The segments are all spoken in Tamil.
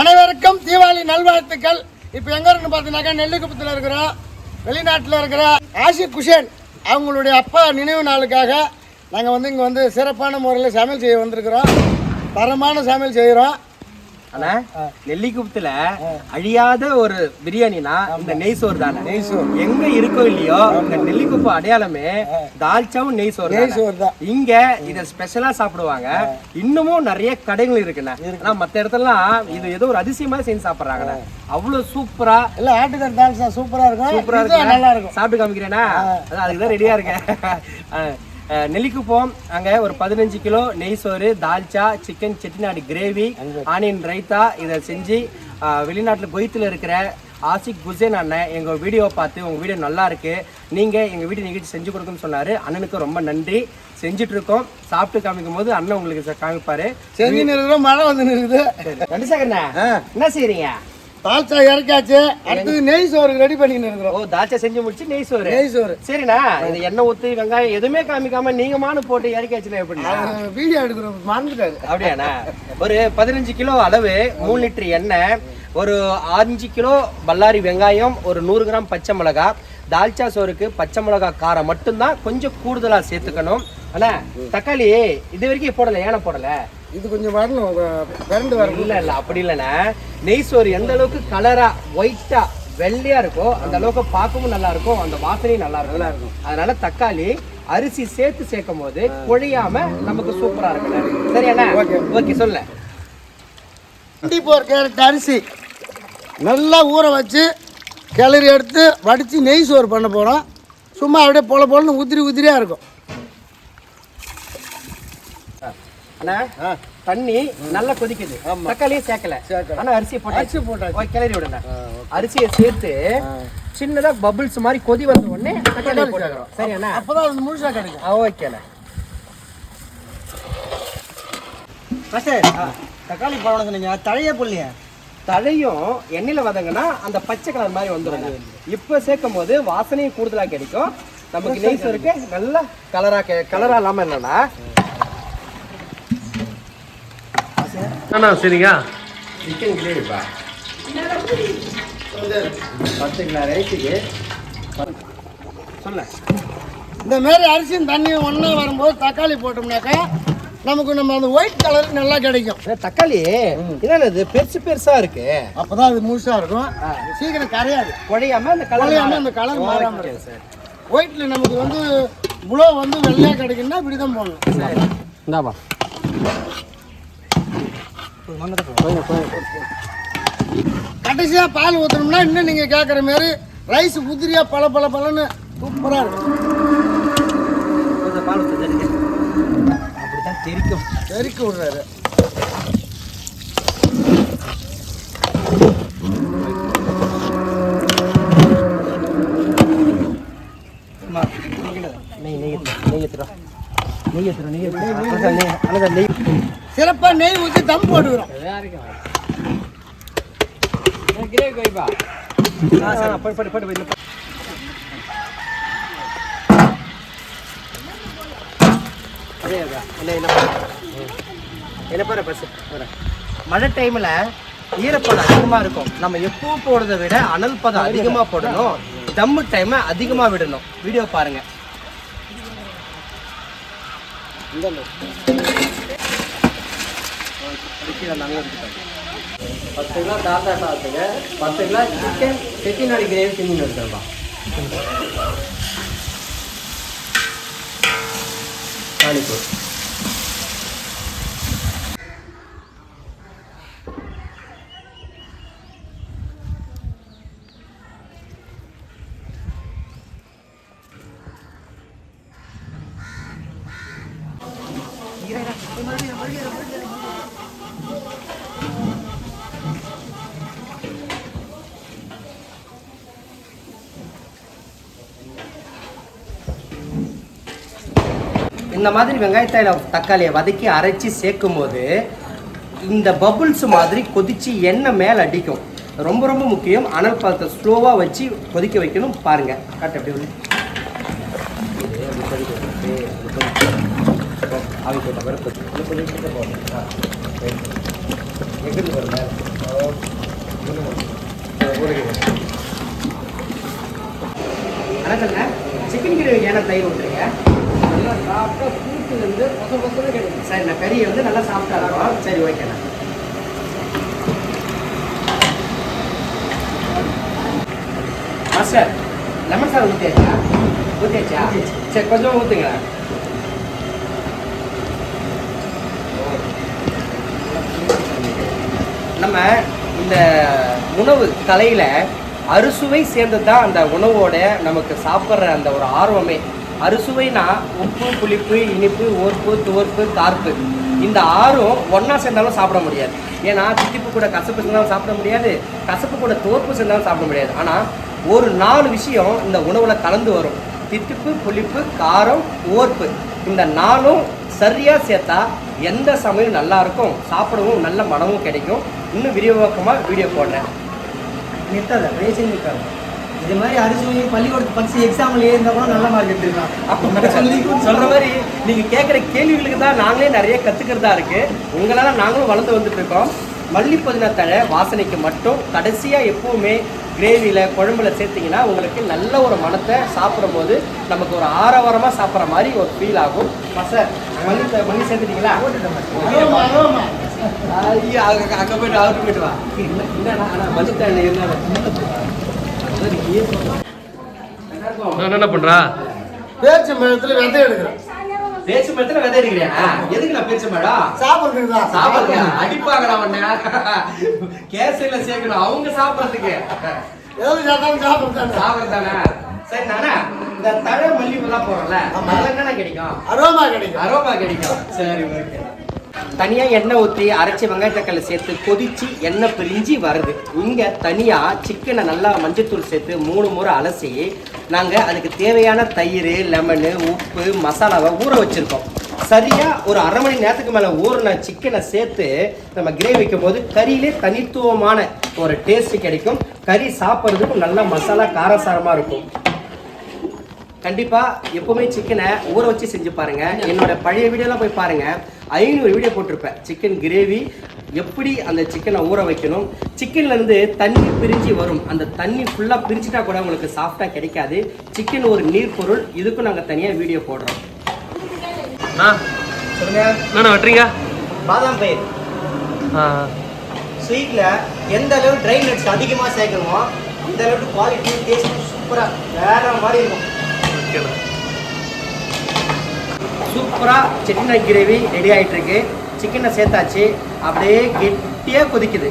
அனைவருக்கும் தீபாவளி நல்வாழ்த்துக்கள். இப்போ எங்க இருக்குன்னு பார்த்தீங்கன்னாக்கா நெல்லிக்குப்பத்தில் இருக்கிறோம் வெளிநாட்டில் இருக்கிற ஆஷிக் குஷேன் அவங்களுடைய அப்பா நினைவு நாளுக்காக நாங்கள் வந்து இங்கே வந்து சிறப்பான முறையில் சமையல் செய்ய வந்திருக்கிறோம். தரமான சமையல் செய்கிறோம் ஆனா நெல்லிக்குப்பத்துல அழியாத ஒரு பிரியாணினா இந்த நெய் சோறு தானே? நெய் சோறு. எங்க இருக்கோ இல்லையோ இந்த நெல்லிக்குப்பு அடையாளமே தால்ச்சாவும் நெய் சோறு நெய். சோறு தான். இங்க இத ஸ்பெஷலா சாப்பிடுவாங்க. இன்னமும் நிறைய கடைகள் இருக்குண்ணே. ஆனா மத்த இடத்துலலாம் இது ஏதோ ஒரு அதிசயமா செஞ்சு சாப்பிடுறாங்கண்ணே. அவ்வளவு சூப்பரா இல்லை ஆட்டுக்கறி டான்ஸ் சூப்பராக இருக்கும். சூப்பரா இதுவும் இருக்கு நல்லா இருக்கும். சாப்பிட்டு காமிக்கிறேனா அதான் அதுக்கு தான் ரெடியா இருக்கேன். அஹ், நெல்லிக்குப்பம் அங்க ஒரு பதினஞ்சு கிலோ நெய் சோறு dalcha chicken Chettinad gravy onion raita இதை செஞ்சு வெளிநாட்டுல குவைத்தில் இருக்கிற ஆசிக் குசேன் அண்ணன் எங்க வீடியோ பார்த்து உங்க வீடியோ நல்லா இருக்கு. நீங்க எங்க வீடியோ நிகழ்ச்சி செஞ்சு கொடுக்குன்னு சொன்னாரு. அண்ணனுக்கு ரொம்ப நன்றி. செஞ்சுட்டு இருக்கோம். சாப்பிட்டு காமிக்கும் போது அண்ணன் உங்களுக்கு காமிப்பாரு. இருக்கிறோம் மழை வந்து நிற்குது ரெண்டு சேகர்ண்ணா என்ன செய்றீங்க? தால்ச்சா இறக்காச்சு அடுத்தது நெய் சோறு ரெடி பண்ணின்னு இருக்கிறோம். ஓ தால்ச்சா செஞ்சு முடிச்சு நெய் சோறு. நெய் சோறு. சரிண்ணா இது எண்ணெய் ஊத்தி வெங்காயம் எதுவுமே காமிக்காம நீங்க மானு போட்டு இறக்கி வச்சுனா எப்படிண்ணா? அது வீடியோ எடுக்கிறோம். மறந்துட்டாரு. அப்படியாண்ணா. ஒரு பதினஞ்சு கிலோ அளவு மூணு லிட்டர் எண்ணெய் ஒரு அஞ்சு கிலோ பல்லாரி வெங்காயம் ஒரு நூறு கிராம் பச்சை மிளகா. தால்ச்சா சோறுக்கு பச்சை மிளகா காரம் மட்டும்தான் கொஞ்சம் கூடுதலா சேர்த்துக்கணும். அண்ணா தக்காளி இது வரைக்கும் போடல ஏன போடல? இது கொஞ்சம் வரணும் கரண்ட் வரணும். இல்ல இல்ல அப்படி இல்லைண்ணா. நெய் சோறு எந்த அளவுக்கு கலரா ஒயிட்டா வெள்ளையா இருக்கோ அந்த அளவுக்கு பார்க்கவும் நல்லா இருக்கும் அந்த வாசனையும் நல்லா இருக்கும் நல்லா இருக்கும் அதனால தக்காளி அரிசி சேர்த்து சேர்க்கும் போது குழையாம நமக்கு சூப்பரா இருக்குண்ணே. சரியாண்ணா? ஓகே. சொல்ல டுவெண்ட்டி ஃபோர் கேரட் அரிசி நல்லா ஊற வச்சு கிளறி எடுத்து வடித்து நெய் சோறு பண்ண போகிறோம் சும்மா அப்படியே பொல பொலன்னு உதிரி உதிரியாக இருக்கும். அண்ணா தண்ணி நல்லா கொதிக்குது. தக்காளியும் சேர்க்கல. ஆனா அரிசி போட்டாச்சு. அரிசி. ஓகே, கிளறி விடுங்க. அரிசியை சேர்த்து சின்னதா பபிள்ஸ் மாதிரி கொதி வந்த உடனே தக்காளி போட்டுக்கிறோம். சரி அண்ணா. அப்போ தான் அது முழுசாக கிடைக்கும். ஓகேண்ணா தக்காளி பழம் சொன்னீங்க. தழைய புள்ளிய? தலையும் எண்ணெயில வதங்கினா அந்த பச்சை கலர் மாதிரி வந்துடும் இப்போ சேர்க்கும் போது வாசனையும் கூடுதலா கிடைக்கும். நமக்கு நெய் சோறுக்கு நல்ல கலரா கலரா இல்லாம என்னன்னா அண்ணா சரிங்க? சிக்கன் கிரேவிப்பா பத்து கிலோ ரைஸுக்கு சொல்ல. இந்த மாதிரி அரிசியும் தண்ணியும் ஒன்றா வரும்போது தக்காளி போட்டோம்னாக்கா நமக்கு நம்ம அந்த ஒயிட் கலர் நல்லா கிடைக்கும். ஏ, தக்காளி? என்னது இது பெருசு பெருசா இருக்கு? அப்போ தான் அது முழுசாக இருக்கும். சீக்கிரம் கரையாது. குழையாம அந்த கலர் அந்த கலர் மாறாமல் இருக்கும். ஒயிட்டில் நமக்கு வந்து புலோ வந்து வெள்ளையாக கிடைக்குன்னா இப்படி தான் போடணும் இந்தாப்பா. கடைசியாக பால் ஊற்றணும்னா இன்னும் நீங்கள் கேட்குற மாதிரி ரைஸ் உதிரியாக பல பல பலன்னு சூப்பராக இருக்கும். பால் தெரிக்க அப்படித்தான் தெரிக்கும் தெறிக்க விடுறாரு நெய் நெய் நெய் ஏத்துறோம் நெய் ஏத்துறோம் நெய் அழகா நெய். சிறப்பாக நெய் ஊற்றி தம் போட்டுக்கிறோம். மழை டைம்ல ஈரப்பதம் அதிகமா இருக்கும். நம்ம எப்பவும் போடுறதை விட அனல் பதம் அதிகமா போடணும். தம்மு டைம் அதிகமா விடணும். வீடியோ பாருங்க பத்து கிலோ தாத்தா சாதத்துக்கு பத்து கிலோ சிக்கன் செட்டிநாடு கிரேவி செஞ்சு எடுத்துருப்பா பானிபூர் இந்த மாதிரி வெங்காயத்தாயில தக்காளியை வதக்கி அரைச்சி சேர்க்கும் போது இந்த பபுள்ஸ் மாதிரி கொதித்து எண்ணெய் மேலே அடிக்கும். ரொம்ப ரொம்ப முக்கியம். அனல் பாத்திரத்தை ஸ்லோவாக வச்சு கொதிக்க வைக்கணும். பாருங்கள் கரெக்ட் எப்படி வந்து. வணக்கங்க சிக்கன் கிரேவி ஏன்னா தயிர் விட்டுருங்க சாப்பிட்டா கூட்டு வந்து கொச பொசன்னு கிடைக்கும் சரி நான் கறி வந்து நல்லா சாப்பிட்டா இருக்கும் சரி ஓகேண்ணா மாஸ்டர் லெமன் சார் ஊற்றியாச்சா ஊற்றியாச்சா சரி கொஞ்சம் ஊற்றுங்களா நம்ம இந்த உணவு கலையில் அறுசுவை சேர்ந்தது தான் அந்த உணவோட நமக்கு சாப்பிட்ற அந்த ஒரு ஆர்வமே. அறுசுவைனா உப்பு புளிப்பு இனிப்பு ஓர்ப்பு துவர்ப்பு கார்ப்பு. இந்த ஆறும் ஒன்றா சேர்ந்தாலும் சாப்பிட முடியாது. ஏன்னா தித்திப்பு கூட கசப்பு சேர்ந்தாலும் சாப்பிட முடியாது கசப்பு கூட துவர்ப்பு சேர்ந்தாலும் சாப்பிட முடியாது. ஆனால் ஒரு நாலு விஷயம் இந்த உணவில் கலந்து வரும். தித்திப்பு புளிப்பு காரம் ஓர்ப்பு. இந்த நாலும் சரியாக சேர்த்தா எந்த சமையல் நல்லா இருக்கும் சாப்பிடவும் நல்ல மனமும் கிடைக்கும். இன்னும் விரிவாக்கமாக வீடியோ போடுறேன். நிறுத்தாத வயசு இது மாதிரி அரிசி பள்ளிக்கூடத்து பரிசு எக்ஸாம்லயே இருந்தால் கூட நல்ல மார்க் எடுத்துருக்கான் அப்போ சொல்லி சொல்ற மாதிரி நீங்க கேட்குற கேள்விகளுக்கு தான் நாங்களே நிறைய கத்துக்கிறதா இருக்கு. உங்களால நாங்களும் வளர்ந்து வந்துட்டு இருக்கோம். மல்லி புதினா தழை வாசனைக்கு மட்டும் கடைசியா எப்பவுமே கிரேவியில குழம்புல சேர்த்தீங்கன்னா உங்களுக்கு நல்ல ஒரு மனத்தை சாப்பிடும் போது நமக்கு ஒரு ஆரவாரமா சாப்பிட்ற மாதிரி ஒரு ஃபீல் ஆகும். சார் மல்லி மல்லி சேர்த்துட்டீங்களா? ஐயா அங்க போயிட்டு அவுட்டு போயிட்டு வா. என்னடா ஆனா மல்லி தழை என்ன பண்றா? பேச்சு மரத்துல விதை எடுக்கிறேன். பேச்சு மரத்துல விதை இருக்கிறியா எதுக்கு நான் பேச்சு மேடம் சாப்பிடுறதுக்கு தான். சாப்பிடுங்க அடிப்பாங்கடா உன்னை. கேசரியில சேர்க்கணும். அவங்க சாப்பிடுறதுக்கு. எது சாப்பிட்டாலும் சாப்பிடுறதானே சாப்பிடுறதானே சரி நானே இந்த தழை மல்லிகைலாம் போறோம்ல ஆமா. அதுல என்னென்ன கிடைக்கும்? அரோமா கிடைக்கும். அரோமா கிடைக்கும். சரி ஓகே. தனியா எண்ணெய் ஊற்றி அரைச்சி வெங்காய தக்காளி சேர்த்து கொதிச்சு எண்ணெய் பிரிஞ்சு வருது. இங்க தனியா சிக்கனை நல்லா மஞ்சத்தூள் சேர்த்து மூணு முறை அலசி நாங்க அதுக்கு தேவையான தயிர் லெமனு உப்பு மசாலாவை ஊற வச்சிருக்கோம். சரியா ஒரு அரை மணி நேரத்துக்கு மேலே ஊறின சிக்கனை சேர்த்து நம்ம கிரேவி வைக்கும் போது கறியிலே தனித்துவமான ஒரு டேஸ்ட் கிடைக்கும். கறி சாப்பிட்றதுக்கும் நல்லா மசாலா காரசாரமா இருக்கும். கண்டிப்பா எப்பவுமே சிக்கனை ஊற வச்சு செஞ்சு பாருங்க. என்னோட பழைய வீடியோலாம் போய் பாருங்க. ஐநூறு வீடியோ போட்டிருப்பேன். சிக்கன் கிரேவி எப்படி அந்த சிக்கனை ஊற வைக்கணும்? சிக்கன்ல இருந்து தண்ணி பிரிஞ்சு வரும். அந்த தண்ணி ஃபுல்லா பிரிச்சுட்டா கூட உங்களுக்கு சாஃப்டா கிடைக்காது. சிக்கன் ஒரு நீர் பொருள் இதுக்கும் நாங்க தனியா வீடியோ போடுறோம். ஆ சொல்லுங்க என்னண்ணா வெட்டுறீங்க? பாதாம் பயிர். ஸ்வீட்டில் எந்த அளவு ட்ரை நட்ஸ் அதிகமாக சேர்க்கணுமோ அந்த அளவுக்கு குவாலிட்டி டேஸ்ட் சூப்பராக வேற மாதிரி இருக்கும். ஓகேண்ணா சூப்பராக செட்டிநாடு கிரேவி ரெடி ஆகிட்டுருக்கு சிக்கனை சேர்த்தாச்சு. அப்படியே கெட்டியாக கொதிக்குது.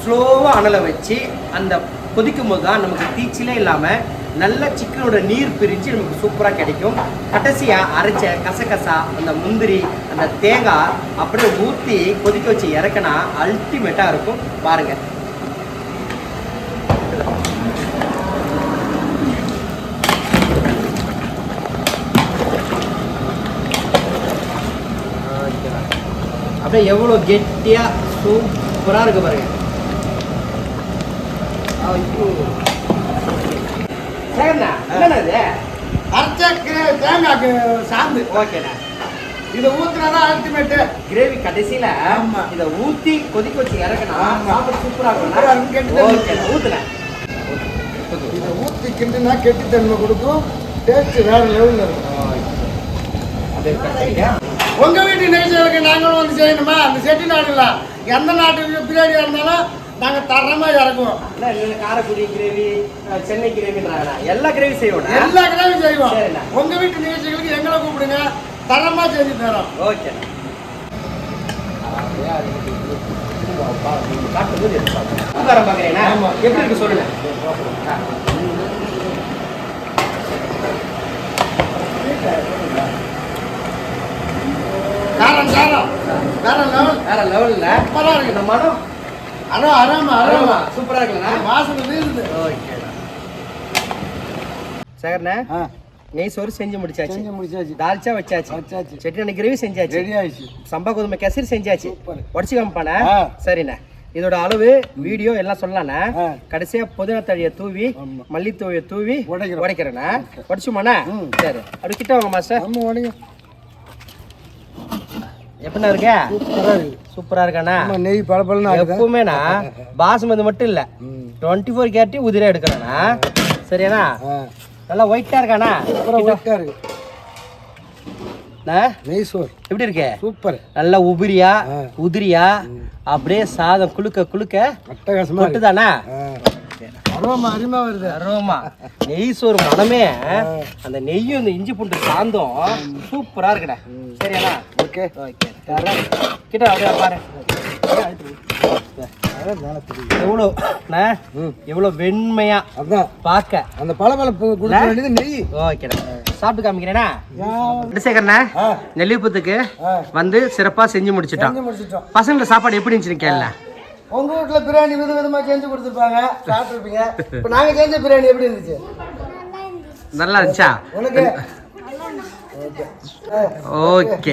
ஸ்லோவாக அனலை வச்சு அந்த கொதிக்கும் போது தான் நமக்கு தீச்சிலே இல்லாமல் நல்ல சிக்கனோட நீர் பிரித்து நமக்கு சூப்பராக கிடைக்கும். கடைசியாக அரைச்ச கசகசா அந்த முந்திரி அந்த தேங்காய் அப்படியே ஊற்றி கொதிக்க வச்சு இறக்குனா அல்டிமேட்டாக இருக்கும். பாருங்கள் அப்படியே எவ்வளோ கெட்டியாக சூப்பராக இருக்கு பாருங்க. ஐயோ. சேகர்ண்ணா, என்னண்ணா இது? அரைச்ச கிரே- தேங்காய்க்கு சாந்து. ஓகேண்ணா. இதை ஊத்துனாதான் அல்டிமேட்டு கிரேவி கடைசியில. இத ஊத்தி கொதிக்க வச்சு இறக்கணும். சாப்பிட சூப்பரா இருக்கும், கெட்டி தண்ணி. ஓகே ஊத்துனேன் இதை ஊத்தி கிண்டுனா கெட்டித்தன்மை கொடுக்கும். டேஸ்ட் வேற லெவலில் இருக்கும். அது கரெக்டா உங்க வீட்டு நிகழ்ச்சிகளுக்கு நாங்களும் வந்து செய்யணுமா அந்த செட்டி நாடுல எந்த நாட்டு பிரியாணியா இருந்தாலும் நாங்க தரமா இறக்குவோம் காரக்குடி கிரேவி சென்னை கிரேவின்றாங்கண்ணா எல்லா கிரேவி செய்வோம் எல்லா கிராமும் செய்வோம். உங்க வீட்டு நிகழ்ச்சிகளுக்கு எங்களை கூப்பிடுங்க தரமா செஞ்சு தரோம் ஓகே காட்டும்போது. எப்படி இருக்கு சொல்லுங்க ஆ. காரம் காரம் காரம் லெவல் வேற லெவல்ல சூப்பரா இருக்கு இந்த மனம் அரோ அரோமா அரோமா சூப்பரா இருக்குண்ணா வாசனை வீசுது ஓகே. சேகர்ண்ணே ஆ, நெய் சோறு செஞ்சு முடிச்சாச்சு. செஞ்சு முடிச்சாச்சு. தால்ச்சா வச்சாச்சு. வச்சாச்சு. செட்டிநாடு கிரேவி செஞ்சாச்சு. ரெடி ஆயிடுச்சு. சம்பா கோதுமை கேசரி செஞ்சாச்சு. உடச்சு காமிப்பானே? ஆ. சரிண்ணே. இதோட அளவு வீடியோ எல்லாம் சொல்லலாண்ணே. கடைசியா புதினா தழியை தூவி. மல்லித்தூவியை தூவி. உடைக்கிறேண்ணே. உடச்சுமாண்ணே. சரி. அப்படி கிட்ட வாங்க மாஸ்டர். நம்ம உடனே எப்படிண்ணா இருக்க? சூப்பரா இருக்காண்ணா? நெய் ஆகுது? எப்பவுமேண்ணா பாசுமதி மட்டும் இல்ல. டுவெண்ட்டி ஃபோர் கேரட்டி உதிரா எடுக்கிறேண்ணா. சரியாண்ணா? நல்லா ஒயிட்டா இருக்காண்ணா? இருக்குது அண்ணா, நெய் சோறு. எப்படி இருக்கு? சூப்பர். நல்லா உதிரியா ஆ. உதிரியா அப்படியே சாதம் குளுக்க குளுக்க அட்டகாசமாக இருக்குது கொட்டுதாண்ணா? அருவமா அருமையாக வருது. அரோமா நெய் சோறு மனமே அந்த நெய்யும் இந்த இஞ்சி பூண்டு சாந்தம் சூப்பரா இருக்குடா சரியாண்ணா? ஓகே ஓகே கிட்ட அப்படியே பாரு எவ்வளோ எவ்வளோ வெண்மையா அதான் பார்க்க அந்த பளபளப்பு கொடுக்க வேண்டியது நெய் ஓகேடா சாப்பிட்டு காமிக்கிறேனா சேகர்ண்ணா நெல்லிப்புத்துக்கு வந்து சிறப்பா செஞ்சு முடிச்சிட்டோம் பசங்கள சாப்பாடு எப்படி இருந்துச்சுன்னு கேள்ல உங்க வீட்ல பிரியாணி வித விதமா செஞ்சு கொடுத்துருப்பாங்க சாப்பிட்டுருப்பீங்க இப்போ நாங்க செஞ்ச பிரியாணி எப்படி இருந்துச்சு நல்லா இருந்துச்சா ஓகே